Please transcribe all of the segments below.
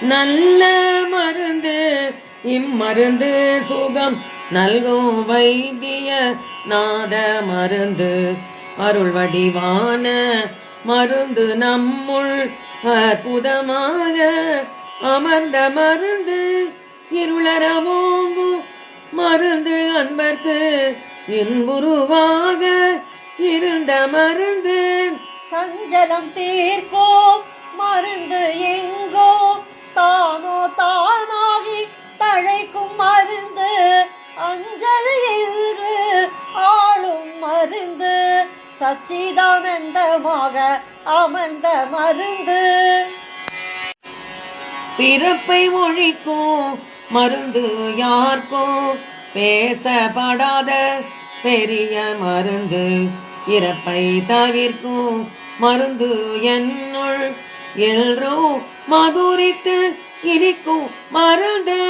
நல்ல மருந்து இம்மருந்து சுகம் நல்கும் வைத்திய நாத மருந்து. அருள் வடிவான மருந்து நம்முள் அற்புதமாக அமர்ந்த மருந்து. இருளரவோங்கும் மருந்து அன்பர்க்கு இன்புருவாக இருந்த மருந்து. சஞ்சலம் தீர்க்கோ மருந்து எங்க சச்சிதானந்தமாக அமர்ந்த மருந்து. பிறப்பை ஒழிக்கும் மருந்து யாருக்கும்? பேசப்படாத பெரிய மருந்து இறப்பை தவிர்க்கும் மருந்து என்னுள் எல்லோ மதுரித்து இனிக்கும் மருந்து.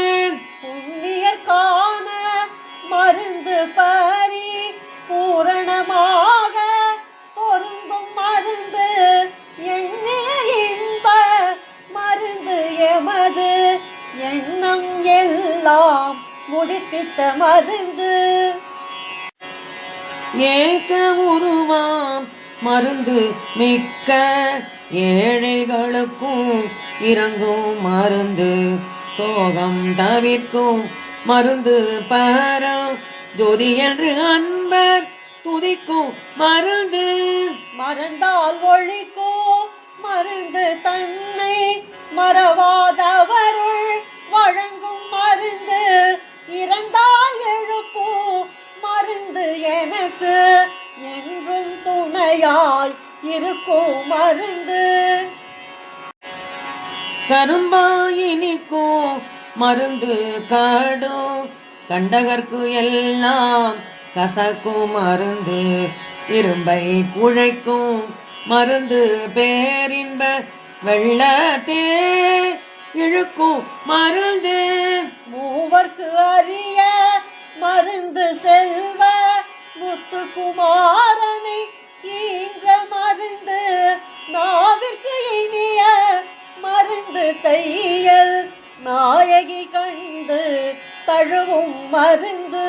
எல்லாம் முடிப்பித்த மருந்து. ஏக உருவாம் மருந்து மிக்க ஏழைகளுக்கும் இறங்கும் மருந்து. சோகம் தவிர்க்கும் மருந்து பரம். ஜோதி என்று அன்பர் துதிக்கும் மருந்து. மறந்தால் ஒழிக்கோ மருந்து தன்னை மறவாதவருள் எனக்கு என்றும் துணையாய் இருக்கும் மருந்து கரும்பாயினிக்கும் மருந்து காடும் கண்டகர்க்கு எல்லாம் கசக்கும் மருந்து இரும்பை குழைக்கும் மருந்து பேரின்ப வெள்ளத்தே இழுக்கும் மருந்து. மூவர்க்கு அறிய மருந்து செல் செல்வ முத்துக்குமாரனை ஈன்ற மருந்து நாவிற்கு இனிய மருந்து தையல் நாயகி கண்டு தழுவும் மருந்து.